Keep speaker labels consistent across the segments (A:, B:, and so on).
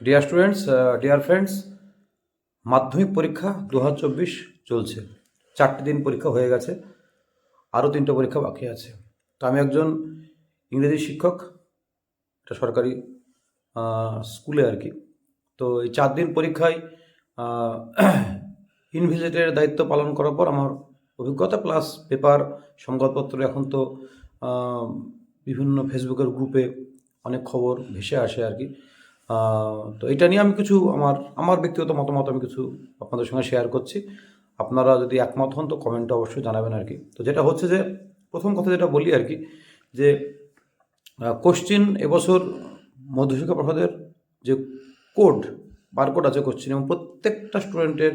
A: Dear students dear friends মাধ্যমিক পরীক্ষা দু চব্বিশ চলছে। চারটে দিন পরীক্ষা হয়ে গেছে, আরও তিনটে পরীক্ষা বাকি আছে। তো আমি একজন ইংরেজি শিক্ষক, একটা সরকারি স্কুলে আর কি। তো এই চার দিন পরীক্ষায় ইনভিজিটের দায়িত্ব পালন করার পর আমার অভিজ্ঞতা প্লাস পেপার, সংবাদপত্র, এখন তো বিভিন্ন ফেসবুকের গ্রুপে অনেক খবর ভেসে আসে আর কি। তো এটা নিয়ে আমি কিছু আমার আমার ব্যক্তিগত মতামত আমি কিছু আপনাদের সঙ্গে শেয়ার করছি। আপনারা যদি একমত হন তো কমেন্টে অবশ্যই জানাবেন আর কি। তো যেটা হচ্ছে যে, প্রথম কথা যেটা বলি আর কি, যে কোশ্চিন এবছর মধ্যশিক্ষা প্রসাদের যে কোড বারকোড আছে কোশ্চিন এবং প্রত্যেকটা স্টুডেন্টের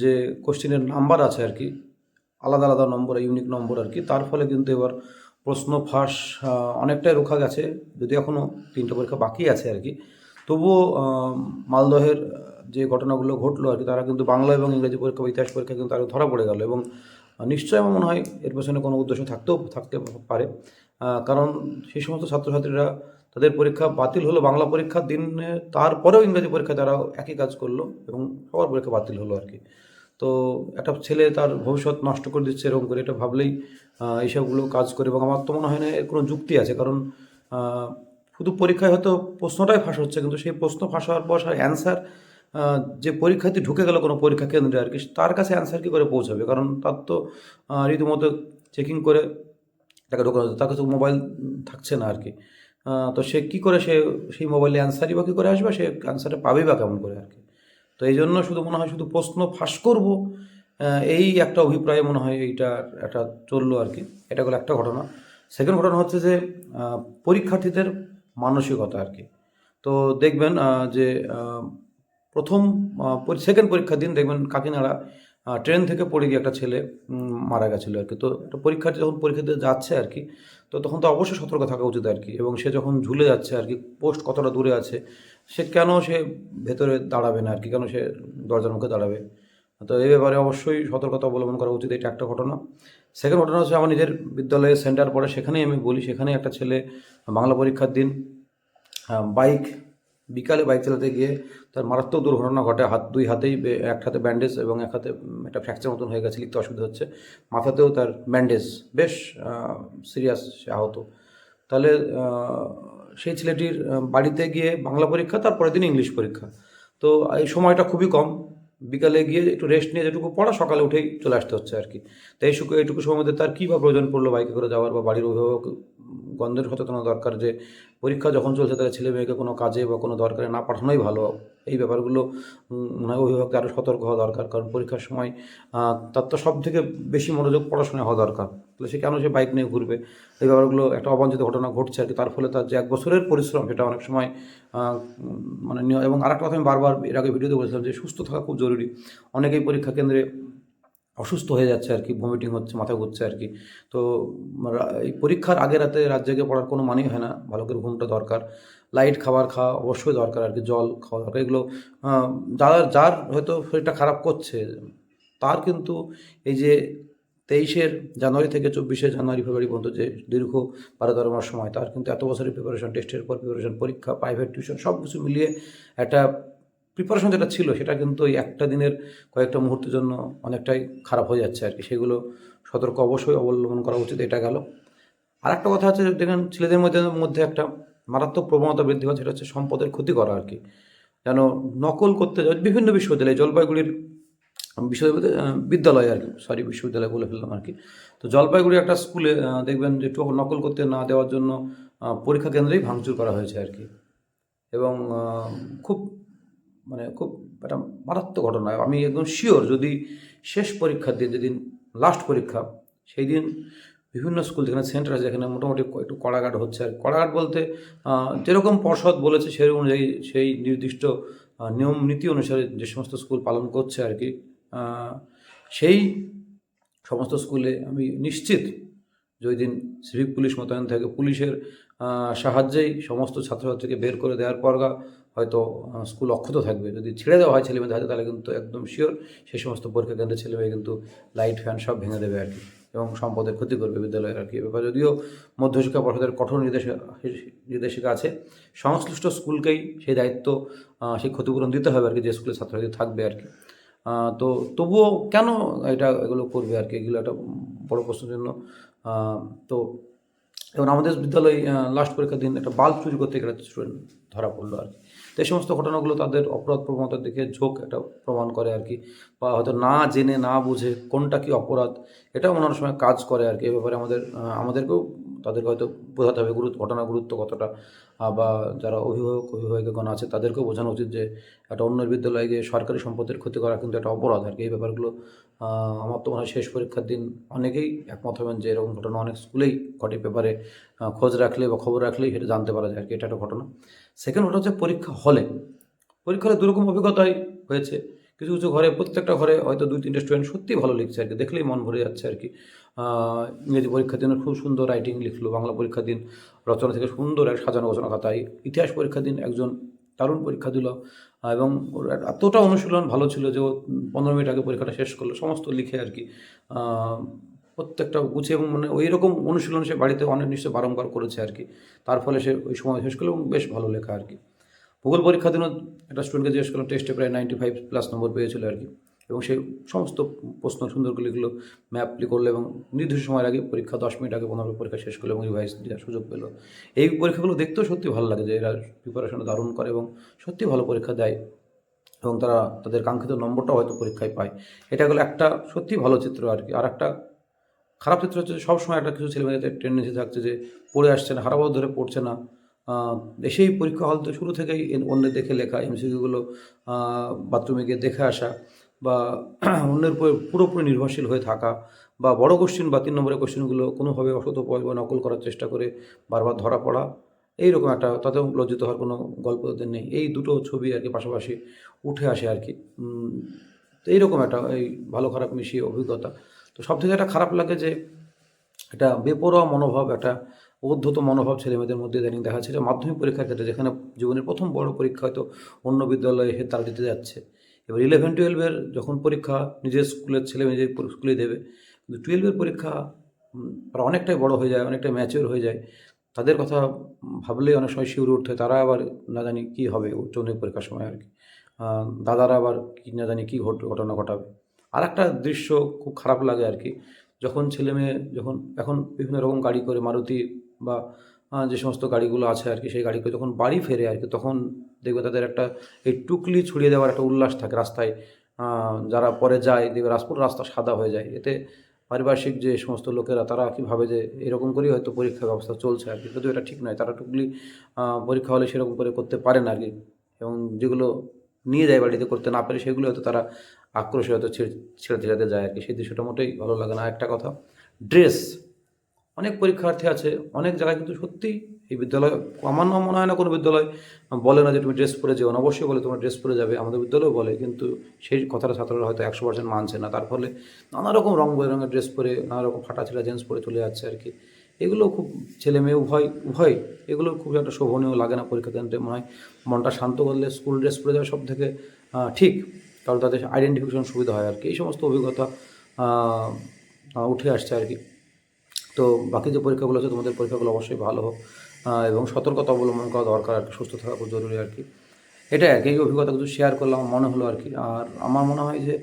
A: যে কোশ্চিনের নাম্বার আছে আর কি, আলাদা আলাদা নম্বর ইউনিক নম্বর আর কি, তার ফলে কিন্তু এবার প্রশ্ন ফাঁস অনেকটাই রোখা গেছে যদি এখনও তিনটে পরীক্ষা বাকি আছে আর কি। তবুও মালদহের যে ঘটনাগুলো ঘটলো আর কি, তারা কিন্তু বাংলা এবং ইংরেজি পরীক্ষা ইতিহাস পরীক্ষা কিন্তু তারা ধরা পড়ে গেল এবং নিশ্চয়ই আমার মনে হয় এর পেছনে কোনো উদ্দেশ্য থাকতেও, থাকতে পারে। কারণ সেই সমস্ত ছাত্রছাত্রীরা তাদের পরীক্ষা বাতিল হলো, বাংলা পরীক্ষার দিনে তারপরেও ইংরেজি পরীক্ষা তারা একই কাজ করল এবং সবার পরীক্ষা বাতিল হলো আর কি। তো একটা ছেলে তার ভবিষ্যৎ নষ্ট করে দিচ্ছে এরকম করে এটা ভাবলেই এইসবগুলো কাজ করে এবং আমার তো মনে হয় না এর কোনো যুক্তি আছে। কারণ শুধু পরীক্ষায় হয়তো প্রশ্নটাই ফাঁস হচ্ছে, কিন্তু সেই প্রশ্ন ফাঁস হওয়ার পর অ্যান্সার যে পরীক্ষার্থী ঢুকে গেল কোনো পরীক্ষা কেন্দ্রে আর কি, তার কাছে অ্যান্সার কী করে পৌঁছাবে? কারণ তার তো রীতিমতো চেকিং করে তাকে ঢোকানো তার কাছে মোবাইল থাকছে না আর কি। তো সে কী করে সে, সেই মোবাইলে অ্যান্সারই বা কী করে আসবে? সে অ্যান্সারটা পাবেই বা কেমন করে আর কি। তো এই জন্য শুধু মনে হয় শুধু প্রশ্ন ফাঁস করব এই একটা অভিপ্রায় মনে হয় এইটা একটা চলল আর কি। এটা হলো একটা ঘটনা। সেকেন্ড ঘটনা হচ্ছে যে পরীক্ষার্থীদের মানসিকতা আর কি। তো দেখবেন যে প্রথম সেকেন্ড পরীক্ষার দিন দেখবেন কাকিনাড়া ট্রেন থেকে পড়ে গিয়ে একটা ছেলে মারা গেছিল আর কি। তো পরীক্ষার্থী যখন পরীক্ষা দিতে যাচ্ছে আর কি, তো তখন তো অবশ্যই সতর্ক থাকা উচিত আর কি এবং সে যখন ঝুলে যাচ্ছে আর কি, পোস্ট কতটা দূরে আছে, সে কেন সে ভেতরে দাঁড়াবে না আর কি? কেন সে দরজার মুখে দাঁড়াবে? তো এই ব্যাপারে অবশ্যই সতর্কতা অবলম্বন করা উচিত, এটা একটা ঘটনা। সেকেন্ড ঘটনা হচ্ছে আমার নিজের বিদ্যালয়ে সেন্টার পড়ে, সেখানেই আমি বলি, সেখানেই একটা ছেলে বাংলা পরীক্ষার দিন বাইক বিকালে বাইক চালাতে গিয়ে তার মারাত্মক দুর্ঘটনা ঘটে, হাত, দুই হাতেই এক হাতে ব্যান্ডেজ এবং এক হাতে একটা ফ্র্যাকচার মতন হয়ে গেছে, লিখতে অসুবিধা হচ্ছে। মাথাতেও তার ব্যান্ডেজ বেশ সিরিয়াস সে আহত। তাহলে সেই ছেলেটির বাড়িতে গিয়ে বাংলা পরীক্ষা, তারপরের দিন ইংলিশ পরীক্ষা। তো এই সময়টা খুবই কম। বিকালে গিয়ে একটু রেস্ট নিয়ে যেটুকু পড়া, সকালে উঠেই চলে আসতে হচ্ছে আর কি। তাই শুকু এইটুকু সময় মধ্যে তার কী বা প্রয়োজন পড়ল বাইকে করে যাওয়ার বা বাড়ির অভিভাবক, গন্ধের সচেতন দরকার যে পরীক্ষা যখন চলছে তাহলে ছেলে মেয়েকে কোনো কাজে বা কোনো দরকারে না পাঠানোই ভালো। এই ব্যাপারগুলো মনে হয় অভিভাবককে আরও সতর্ক হওয়া দরকার। কারণ পরীক্ষার সময় তার তো সব থেকে বেশি মনোযোগ পড়াশোনায় হওয়া দরকার। তাহলে সে কেন সে বাইক নিয়ে ঘুরবে? এই ব্যাপারগুলো একটা অবাঞ্ছিত ঘটনা ঘটছে আর কি। তার ফলে তার যে এক বছরের পরিশ্রম সেটা অনেক সময় মানে এবং আরেকটা কথা আমি বারবার এর আগে ভিডিওতে বলেছিলাম যে সুস্থ থাকা খুব জরুরি। অনেকেই পরীক্ষা কেন্দ্রে অসুস্থ হয়ে যাচ্ছে আর কি ভমিটিং হচ্ছে, মাথা ঘুরছে আর কি। তো এই পরীক্ষার আগে রাতে রাত জেগে পড়ার কোনো মানেই হয় না। ভালো করে ঘুমটা দরকার। লাইট খাবার খাওয়া অবশ্যই দরকার আর কি, জল খাওয়া দরকার। এগুলো যার যার হয়তো শরীরটা খারাপ করছে, তার কিন্তু এই যে তেইশের জানুয়ারি থেকে চব্বিশে জানুয়ারি, ফেব্রুয়ারি পর্যন্ত যে দীর্ঘ বারো তেরো মাস সময়, তার কিন্তু এত বছরের প্রিপারেশন টেস্টের পর প্রিপারেশন পরীক্ষা প্রাইভেট টিউশন সব কিছু মিলিয়ে একটা প্রিপারেশন যেটা ছিল, সেটা কিন্তু ওই একটা দিনের কয়েকটা মুহূর্তের জন্য অনেকটাই খারাপ হয়ে যাচ্ছে আর কি সেগুলো সতর্ক অবশ্যই অবলম্বন করা উচিত, এটা গেল। আর একটা কথা আছে দেখেন ছেলেদের মধ্যে মধ্যে একটা মারাত্মক প্রবণতা বৃদ্ধি পাচ্ছে, সেটা হচ্ছে সম্পদের ক্ষতি করা আর কি যেন নকল করতে যায়, বিভিন্ন বিশ্ববিদ্যালয় জলপাইগুড়ির বিশ্ববিদ্যালয় বিদ্যালয় আর কি সরি বিশ্ববিদ্যালয় বলে ফেললাম আর কি। তো জলপাইগুড়ি একটা স্কুলে দেখবেন যে নকল করতে না দেওয়ার জন্য পরীক্ষা কেন্দ্রেই ভাঙচুর করা হয়েছে আর কি। এবং খুব মানে খুব একটা মারাত্মক ঘটনা। আমি একদম শিওর যদি শেষ পরীক্ষার দিন, যেদিন লাস্ট পরীক্ষা সেই দিন বিভিন্ন স্কুল যেখানে সেন্টার আছে, যেখানে মোটামুটি একটু কড়াঘাট হচ্ছে আর কড়াঘাট বলতে যেরকম পর্ষদ বলেছে, সেই অনুযায়ী সেই নির্দিষ্ট নিয়ম নীতি অনুসারে যে সমস্ত স্কুল পালন করছে আর কি। সেই সমস্ত স্কুলে আমি নিশ্চিত যে ওই দিন সিভিক পুলিশ মোতায়েন থাকে পুলিশের সাহায্যেই সমস্ত ছাত্রছাত্রীকে বের করে দেওয়ার পর গা হয়তো স্কুল অক্ষত থাকবে। যদি ছেড়ে দেওয়া হয় ছেলেমেয়েদের হাতে, তাহলে কিন্তু একদম শিওর সেই সমস্ত পরীক্ষা কেন্দ্রের ছেলেমেয়ে কিন্তু লাইট ফ্যান সব ভেঙে দেবে আর কি এবং সম্পদের ক্ষতি করবে বিদ্যালয়ের আর কি। ব্যাপারে যদিও মধ্যশিক্ষা পর্ষদের কঠোর নির্দেশ নির্দেশিকা আছে, সংশ্লিষ্ট স্কুলকেই সেই দায়িত্ব সেই ক্ষতিপূরণ দিতে হবে আর কি, যে স্কুলে ছাত্রছাত্রী থাকবে আর কি। তো তবুও কেন এটা, এগুলো করবে আর কি? এগুলো একটা বড় প্রশ্নের জন্য। তো এবং আমাদের বিদ্যালয়ে লাস্ট পরীক্ষার দিন একটা বাল্ব চুরি করতে গেলে স্টুডেন্ট ধরা পড়ল আর কি। তো এই সমস্ত ঘটনাগুলো তাদের অপরাধ প্রবণতার দিকে ঝোঁক এটা প্রমাণ করে আর কি। বা হয়তো না জেনে, না বুঝে কোনটা কি অপরাধ, এটাও অন্যান্য সময় কাজ করে আর কি। এ ব্যাপারে আমাদের আমাদেরকেও তাদেরকে হয়তো বোঝাতে হবে গুরুত্ব, ঘটনার গুরুত্ব কতটা। বা যারা অভিভাবক, অভিভাবকগণ আছে, তাদেরকেও বোঝানো উচিত যে একটা অন্য বিদ্যালয়ে গিয়ে সরকারি সম্পদের ক্ষতি করা কিন্তু একটা অপরাধ। আর কি এই ব্যাপারগুলো আমার তো মনে হয় শেষ পরীক্ষার দিন অনেকেই একমত হবেন যে এরকম ঘটনা অনেক স্কুলেই ঘটে, পেপারে খোঁজ রাখলে বা খবর রাখলেই সেটা জানতে পারা যায়। আর কি এটা একটা ঘটনা। সেকেন্ড ঘটনা হচ্ছে পরীক্ষা হলে। পরীক্ষা হলে দুরকম অভিজ্ঞতাই হয়েছে। কিছু কিছু ঘরে, প্রত্যেকটা ঘরে হয়তো দুই, তিনটে স্টুডেন্ট সত্যিই ভালো লিখছে আর কি, দেখলেই মন ভরে যাচ্ছে আর কি। ইংরেজি পরীক্ষার দিনে খুব সুন্দর রাইটিং লিখলো, বাংলা পরীক্ষার দিন রচনা থেকে সুন্দর এক সাজানো গোছানো খাতায়, ইতিহাস পরীক্ষার দিন একজন দারুণ পরীক্ষা দিল। এবং এতটা অনুশীলন ভালো ছিল যে ও পনেরো মিনিট আগে পরীক্ষাটা শেষ করল, সমস্ত লিখে আর কি। প্রত্যেকটা গুছে এবং মানে ওই রকম অনুশীলন সে বাড়িতে অনেক নিশ্চয় বারংবার করেছে আর কি। তার ফলে সে ওই সময় শেষ করল এবং বেশ ভালো লেখা আর কি। ভূগোল পরীক্ষার দিনও একটা স্টুডেন্টকে জিজ্ঞেস করলাম টেস্টে প্রায় নাইনটি ফাইভ প্লাস নম্বর পেয়েছিল আর কি। এবং সেই সমস্ত প্রশ্ন সুন্দর করে লিখলো ম্যাপ করল এবং নির্দিষ্ট সময়ের আগে পরীক্ষা, দশ মিনিট আগে পনেরো পরীক্ষা শেষ করল এবং রিভাইজ দেওয়ার সুযোগ পেল। এই পরীক্ষাগুলো দেখতেও সত্যি ভালো লাগে যে এরা প্রিপারেশনে দারুণ করে এবং সত্যি ভালো পরীক্ষা দেয় এবং তারা তাদের কাঙ্ক্ষিত নম্বরটাও হয়তো পরীক্ষায় পায়। এটা হলো একটা সত্যি ভালো চিত্র আর কি। আর একটা খারাপ চিত্র হচ্ছে সবসময় একটা কিছু ছেলেমেয়েদের টেন্ডেন্সি থাকছে যে পড়ে আসছে না হারাবাদ ধরে পড়ছে না। এসেই পরীক্ষা হল তো শুরু থেকেই অন্যের দেখে লেখা, এমসিকিউগুলো বাথরুমে গিয়ে দেখে আসা বা অন্যের উপর পুরোপুরি নির্ভরশীল হয়ে থাকা বা বড় কোশ্চেন বা তিন নম্বরের কোশ্চেনগুলো কোনোভাবে অসত বা নকল করার চেষ্টা করে বারবার ধরা পড়া, এইরকম একটা তাতেও লজ্জিত হওয়ার কোনো গল্প তাদের নেই। এই দুটো ছবি আর কি পাশাপাশি উঠে আসে আর কি। তো এইরকম একটা এই ভালো খারাপ মিশিয়ে অভিজ্ঞতা। তো সব থেকে একটা খারাপ লাগে যে একটা বেপরোয়া মনোভাব, একটা উদ্ধত মনোভাব ছেলেমেয়েদের মধ্যে ইদানিং দেখা যাচ্ছে। মাধ্যমিক পরীক্ষার ক্ষেত্রে যেখানে জীবনের প্রথম বড় পরীক্ষা হয়তো অন্য বিদ্যালয়ে এসে তারা দিতে যাচ্ছে। এবার ইলেভেন টুয়েলভের যখন পরীক্ষা নিজের স্কুলের ছেলে নিজের স্কুলে দেবে, কিন্তু টুয়েলভের পরীক্ষা অনেকটাই বড় হয়ে যায়, অনেকটাই ম্যাচিওর হয়ে যায়। তাদের কথা ভাবলেই অনেক সময় শিউরে উঠতে হয়, তারা আবার না জানি কী হবে উচ্চ পরীক্ষার সময় আর কি। দাদারা আবার কী না জানি কী ঘট, ঘটনা ঘটাবে। আর একটা দৃশ্য খুব খারাপ লাগে আর কি, যখন ছেলে মেয়ে যখন, এখন বিভিন্ন রকম গাড়ি করে, মারুতি বা যে সমস্ত গাড়িগুলো আছে আর কি সেই গাড়িগুলো যখন বাড়ি ফেরে আর কি তখন দেখবে তাদের একটা, এই টুকলি ছড়িয়ে দেওয়ার একটা উল্লাস থাকে রাস্তায়। যারা পরে যায়, দেখবে রাজপুর রাস্তা সাদা হয়ে যায়। এতে পারিপার্শ্বিক যে সমস্ত লোকেরা, তারা কি ভাবে যে এরকম করেই হয়তো পরীক্ষা ব্যবস্থা চলছে আর কি কিন্তু এটা ঠিক নয়, তারা টুকলি পরীক্ষা হলে সেরকম করে করতে পারে না আর কি এবং যেগুলো নিয়ে যায় বাড়িতে করতে না পারে, সেগুলো হয়তো তারা আক্রোশে হয়তো ছেড়ে ছেড়ে ছেড়ে যায় আর কি সেই দৃশ্যটা মোটেই ভালো লাগে না। একটা কথা, ড্রেস। অনেক পরীক্ষার্থী আছে, অনেক জায়গায় কিন্তু সত্যি এই বিদ্যালয়, আমার না মনে হয় না কোনো বিদ্যালয় বলে না যে তুমি ড্রেস পরে যেও না। অবশ্যই বলে তোমার ড্রেস পরে যাবে, আমাদের বিদ্যালয় বলে, কিন্তু সেই কথাটা ছাত্ররা হয়তো একশো পার্সেন্ট মানছে না। তার ফলে নানা রকম রং বেরঙের ড্রেস পরে, নানা রকম ফাটা ছেঁড়া জিন্স পরে চলে যাচ্ছে আর কি। এগুলো খুব ছেলে মেয়ে উভয় উভয়, এগুলো খুব একটা শোভনীয় লাগে না পরীক্ষা কেন্দ্রে। মনে হয় মনটা শান্ত করলে স্কুল ড্রেস পরে যাওয়া সব থেকে ঠিক, কারণ তাদের আইডেন্টিফিকেশন সুবিধা হয় আর কি। এই সমস্ত অভিজ্ঞতা উঠে আসছে আর কি। তো বাকি যে পরীক্ষাগুলো আছে, তোমাদের পরীক্ষাগুলো অবশ্যই ভালো হোক এবং সতর্কতা অবলম্বন করা দরকার আর কি, সুস্থ থাকা খুব জরুরি আর কি। এটাই আর কি, এই অভিজ্ঞতা কিছু শেয়ার করলাম, মনে হলো আর কি। আর আমার মনে হয় যে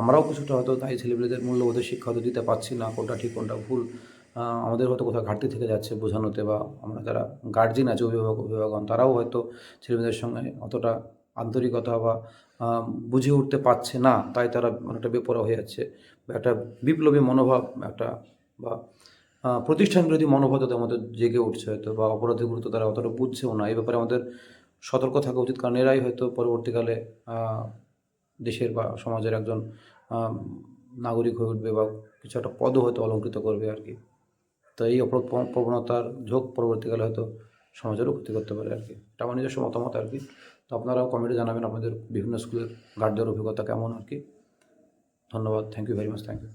A: আমরাও কিছুটা হয়তো তাই ছেলেমেয়েদের মূল্যবোধের শিক্ষা হয়তো দিতে পারছি না, কোনটা ঠিক, কোনটা ভুল। আমাদের হয়তো কোথাও ঘাটতি থেকে যাচ্ছে বোঝানোতে বা আমরা যারা গার্জিয়ান আছে, অভিভাবক, অভিভাবকগণ, তারাও হয়তো ছেলেমেয়েদের সঙ্গে অতটা আন্তরিকতা বা বুঝে উঠতে পারছে না, তাই তারা অনেকটা বেপরা হয়ে যাচ্ছে। একটা বিপ্লবী মনোভাব, একটা বা প্রতিষ্ঠান বিরোধী মনোভাব তাদের মধ্যে জেগে উঠছে হয়তো বা অপরাধের গুরুত্ব তারা অতটা বুঝছেও না। এই ব্যাপারে আমাদের সতর্ক থাকা উচিত, কারণ এরাই হয়তো পরবর্তীকালে দেশের বা সমাজের একজন নাগরিক হয়ে উঠবে বা কিছু একটা পদও হয়তো অলঙ্কৃত করবে আর কি। তো এই অপরাধ প্রবণতার ঝোঁক পরবর্তীকালে হয়তো সমাজেরও ক্ষতি করতে পারে আর কি। এটা আমার নিজস্ব মতামত আর কি। তো আপনারাও কমেন্টে জানাবেন আপনাদের বিভিন্ন স্কুলের গার্ডদের অভিজ্ঞতা কেমন আর কি। ধন্যবাদ। Thank you very much thank you